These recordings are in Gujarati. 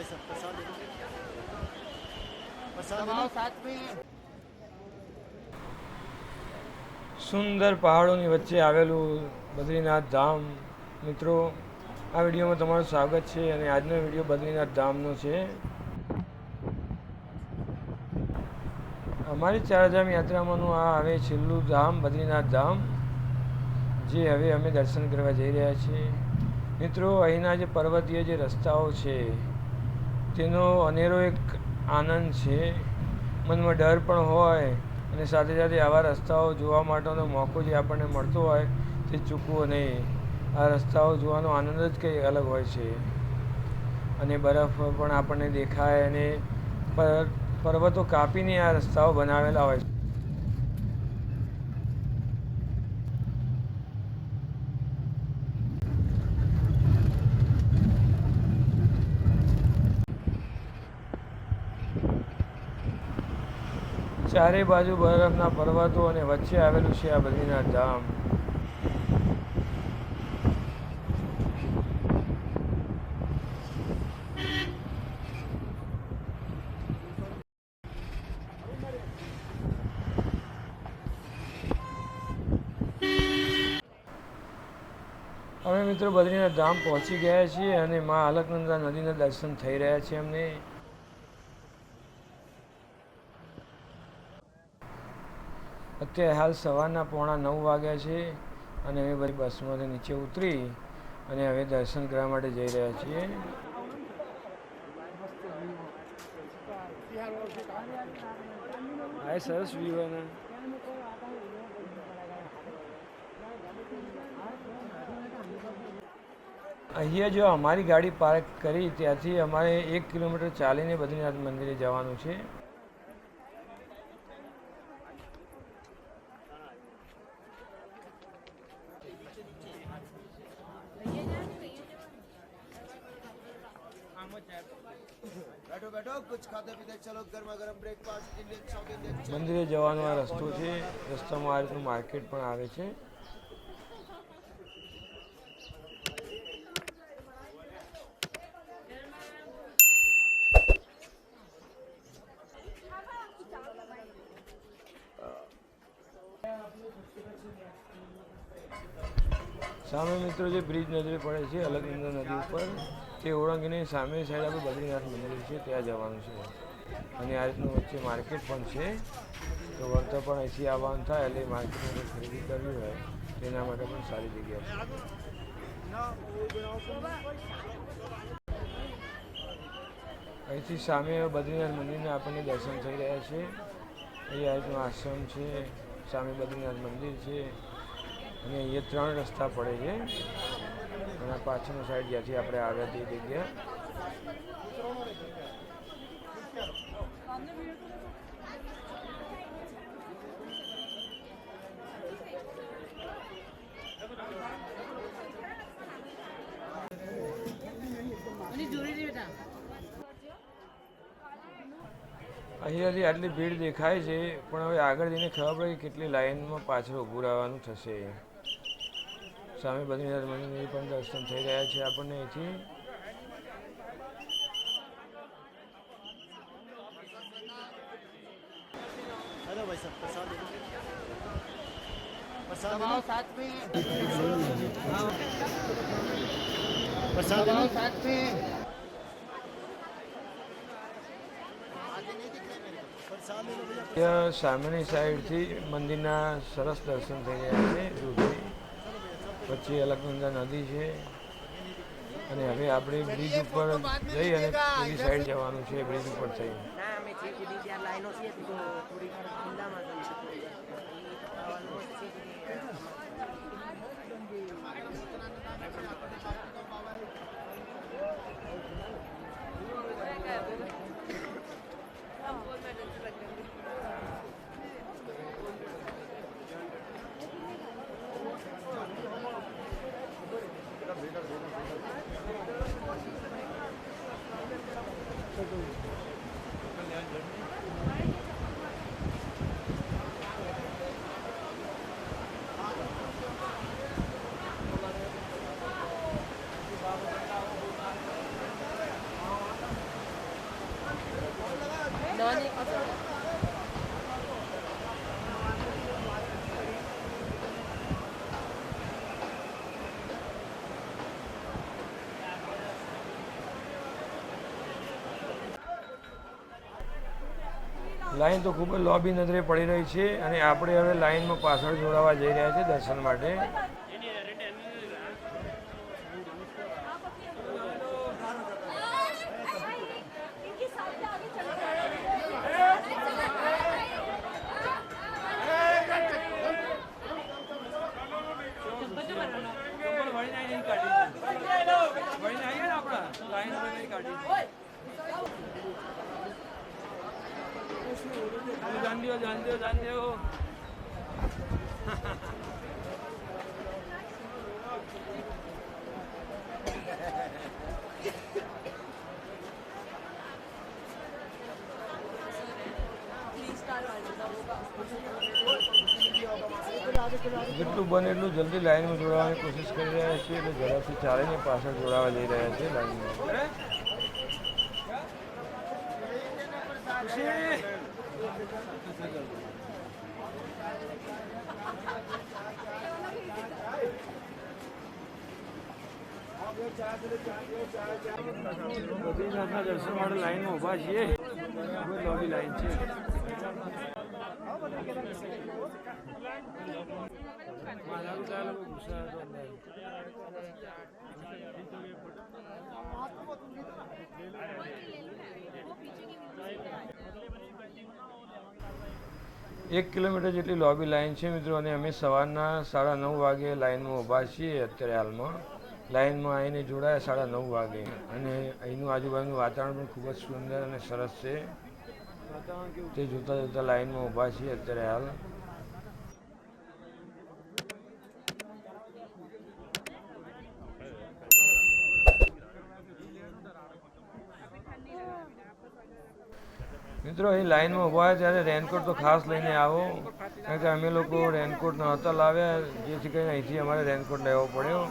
भाई साहब प्रसाद दे दो प्रसाद दे दो साथ में સુંદર પહાડોની વચ્ચે આવેલું બદ્રીનાથ ધામ મિત્રો આ વિડીયોમાં તમારું સ્વાગત છે અને આજનો વિડીયો બદ્રીનાથ ધામનો છે અમારી ચારધામ યાત્રામાંનું આ હવે છેલ્લું ધામ બદ્રીનાથ ધામ જે હવે અમે દર્શન કરવા જઈ રહ્યા છીએ મિત્રો અહીંના જે પર્વતીય જે રસ્તાઓ છે તેનો અનેરો એક આનંદ છે. મનમાં ડર પણ હોય અને સાથે સાથે આવા રસ્તાઓ જોવા માટેનો મોકો જે આપણને મળતો હોય તે ચૂકવો નહીં. આ રસ્તાઓ જોવાનો આનંદ જ કંઈ અલગ હોય છે. અને બરફ પણ આપણને દેખાય અને પર, પર્વતો કાપીને આ રસ્તાઓ બનાવેલા હોય છે. ચારે બાજુ બરફના પર્વતો અને વચ્ચે આવેલું છે આ બદ્રીનાથ ધામ. અમે મિત્રો બદ્રીનાથ ધામ પહોંચી ગયા છીએ અને મા અલકનંદા નદીના દર્શન થઈ રહ્યા છે અમને અત્યારે હાલ સવારના પોણા નવ વાગ્યા છે અને હવે બધી બસમાંથી નીચે ઉતરી અને હવે દર્શન કરવા માટે જઈ રહ્યા છીએ. હા સરસ વ્યૂ અહીંયા જો અમારી ગાડી પાર્ક કરી ત્યાંથી અમારે એક કિલોમીટર ચાલીને બદ્રીનાથ મંદિરે જવાનું છે. મંદિરે જવાનો આ રસ્તો છે. રસ્તામાં આ રીતનું માર્કેટ પણ આવે છે. સામે મિત્રો જે બ્રિજ નજરે પડે છે અલકનંદા નદી ઉપર, તે ઓળંગીને સામે સાઈડ આપણે બદ્રીનાથ મંદિર છે, ત્યાં જવાનું છે. અને આ રીતનું વચ્ચે માર્કેટ પણ છે. તો વળતા પણ અહીંથી આવવાનું થાય. એટલે માર્કેટમાં ખરીદી કરવી હોય, તેના માટે પણ સારી જગ્યા છે. અહીંથી સામે બદ્રીનાથ મંદિરના આપણને દર્શન થઈ રહ્યા છે. અહીં આ રીતનું આશ્રમ છે. સામે બદ્રીનાથ મંદિર છે. અને અહીંયા ત્રણ રસ્તા પડે છે. અને પાછળનો સાઈડ જ્યાંથી આપણે આવ્યા તે જગ્યા. અહીંયાથી આટલી ભીડ દેખાય છે, પણ હવે આગળ જઈને ખબર પડે કે કેટલી લાઈનમાં પાછળ ઊભું રહેવાનું થશે. સામે બદ્રીનાથ મંદિર પણ દર્શન થઈ રહ્યા છે આપણને અહીંથી. साथ में प्रसाद दे दो साथ में प्रसाद दे दो भैया ત્યાં સામેની સાઈડથી મંદિરના સરસ દર્શન થઈ રહ્યા છે દૂરથી પછી અલકનંદા નદી છે અને હવે આપણે બ્રિજ ઉપર જઈ અને પેલી સાઈડ જવાનું છે બ્રિજ ઉપર થઈ ના 너니 લાઈનો તો ખૂબ જ લોબી નજરે પડી રહી છે અને આપણે હવે લાઈનમાં પાછળ જોડાવા જઈ રહ્યા છીએ દર્શન માટે. જેટલું બને એટલું જલ્દી લાઈનમાં જોડાવાની કોશિશ કરી રહ્યા છીએ એટલે ઝડપથી ચાલીને પાછળ જોડાવા જઈ રહ્યા છીએ લાઈનમાં દર્શન માટે લાઈનમાં ઊભા છીએ. જ લાંબી લાઈન છે. મારા બધા લોકો ગુસ્સા હતો અંદર. એક કિલોમીટર જેટલી લોબી લાઈન છે મિત્રો, અને અમે સવારના સાડા નવ વાગે લાઇનમાં ઊભા છીએ અત્યારે હાલમાં. લાઇનમાં આવીને જોડાયા સાડા નવ વાગે. અને અહીંનું આજુબાજુનું વાતાવરણ પણ ખૂબ જ સુંદર અને સરસ છે. તે જોતાં જોતાં લાઇનમાં ઊભા છીએ અત્યારે હાલ. મિત્રો અહીં લાઇનમાં ઊભા હોય ત્યારે રેનકોટ તો ખાસ લઈને આવો. કારણ કે અમે લોકો રેનકોટ નહોતા લાવ્યા જેથી કરીને અહીંથી અમારે રેનકોટ લેવો પડ્યો.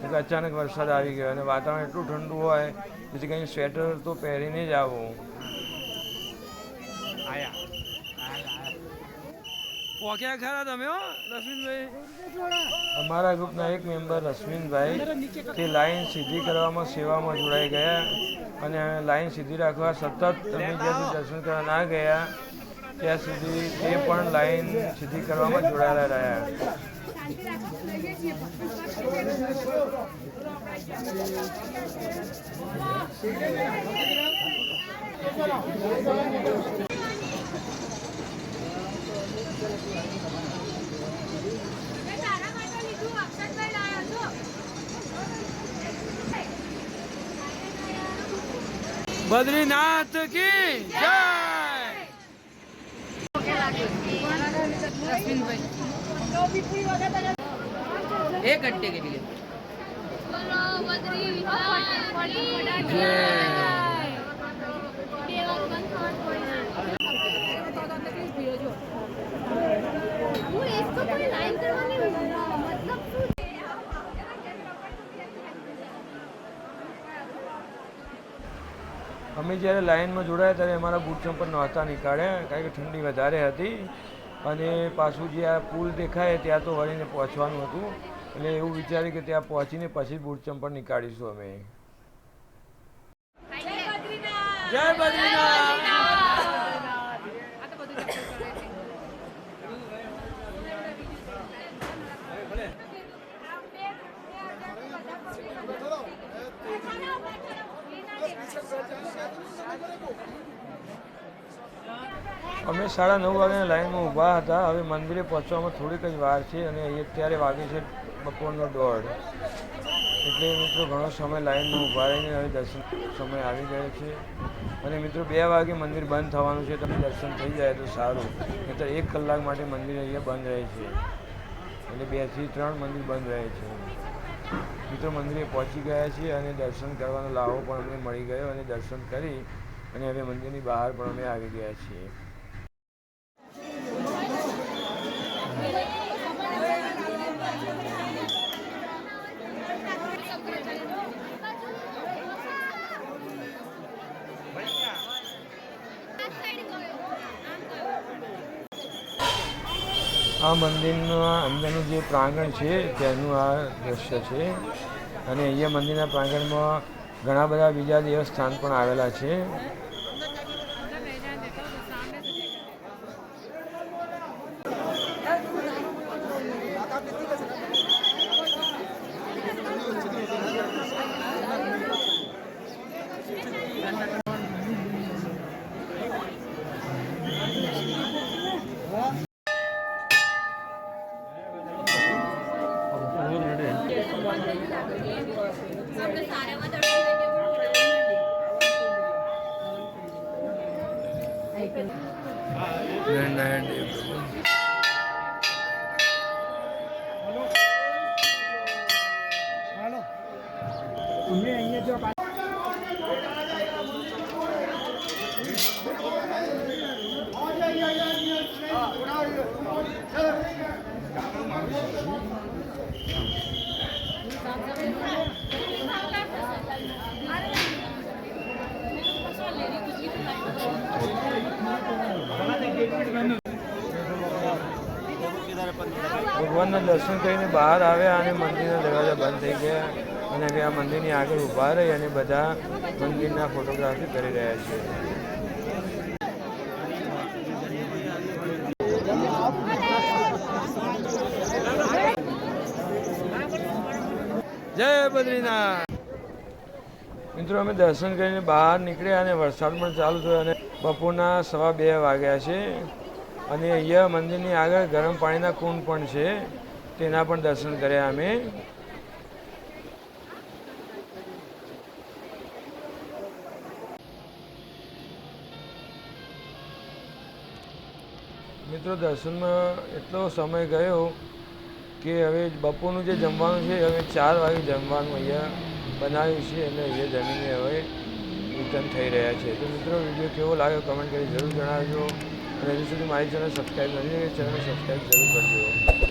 કે અચાનક વરસાદ આવી ગયો અને વાતાવરણ એટલું ઠંડુ હોય, જેથી કરીને સ્વેટર તો પહેરીને જ આવું. પોક્યા ખરા તમે હો, રશ્મિનભાઈ? અમારા ગ્રુપના એક મેમ્બર રશ્મિનભાઈ, તે લાઈન સીધી કરવામાં સેવામાં જોડાઈ ગયા અને લાઈન સીધી રાખવા સતત તમે જ્યાંથી દર્શન કરવા ના ગયા, ત્યાં સુધી તે પણ લાઈન સીધી કરવામાં જોડાયેલા રહ્યા મેં તારા માટે લીધું અક્ષરભાઈ લાયા છો બદ્રીનાથ કી જય! એક અટ્ટે કે લીએ જય. અમે જ્યારે લાઇનમાં જોડાયા ત્યારે અમારા બૂટ ચંપલ નહોતા નીકાળ્યા કારણ કે ઠંડી વધારે હતી. અને પાછું જે આ પુલ દેખાય ત્યાં તો વળીને પહોંચવાનું હતું. એટલે એવું વિચાર્યું કે ત્યાં પહોંચીને પછી બૂટ ચંપલ નીકાળીશું અમે. જય બદ્રીનાથ! અમે સાડા નવ વાગ્યાના લાઈનમાં ઊભા હતા. હવે મંદિરે પહોંચવામાં થોડીક જ વાર છે અને અત્યારે વાગે છે બપોરનો દોઢ. એટલે મિત્રો, ઘણો સમય લાઈનમાં ઊભા રહીને હવે દર્શન સમય આવી ગયો છે. અને મિત્રો, બે વાગે મંદિર બંધ થવાનું છે. તમે દર્શન થઈ જાય તો સારું. નહીંતર એક કલાક માટે મંદિર અહીંયા બંધ રહે છે. એટલે બેથી ત્રણ મંદિર બંધ રહે છે. મિત્રો, મંદિરે પહોંચી ગયા છીએ અને દર્શન કરવાનો લાવો પણ અમને મળી ગયો અને દર્શન કરી અને હવે મંદિરની બહાર પણ અમે આવી ગયા છીએ. આ મંદિરના અંદરનું જે પ્રાંગણ છે, તેનું આ દ્રશ્ય છે. અને અહીંયા મંદિરના પ્રાંગણમાં ઘણા બધા બીજા દેવસ્થાન પણ આવેલા છે. ભગવાનના દર્શન કરીને બહાર આવ્યા અને મંદિરના દરવાજા બંધ થઈ ગયા. અને આ મંદિરની આગળ ઊભા રહી અને બધા મંદિરના ફોટોગ્રાફી કરી રહ્યા છે. જય બદ્રીનાથ. મિત્રો, અમે દર્શન કરીને બહાર નીકળ્યા અને વરસાદ પણ ચાલુ થયો અને બપોરના સવા બે વાગ્યા છે. અને અહીંયા મંદિરની આગળ ગરમ પાણીના કુંડ પણ છે. તેના પણ દર્શન કર્યા અમે. મિત્રો, દર્શનમાં એટલો સમય ગયો કે હવે બપોરનું જે જમવાનું છે, હવે ચાર વાગે જમવાનું અહીંયા બનાવ્યું છે અને એ જમીને હવે રિટર્ન થઈ રહ્યા છે. તો મિત્રો, વીડિયો કેવો લાગ્યો કમેન્ટ કરી જરૂર જણાવજો. અને હજુ સુધી મારી ચેનલ સબસ્ક્રાઈબ નથી ચેનલ સબસ્ક્રાઈબ જરૂર કરજો.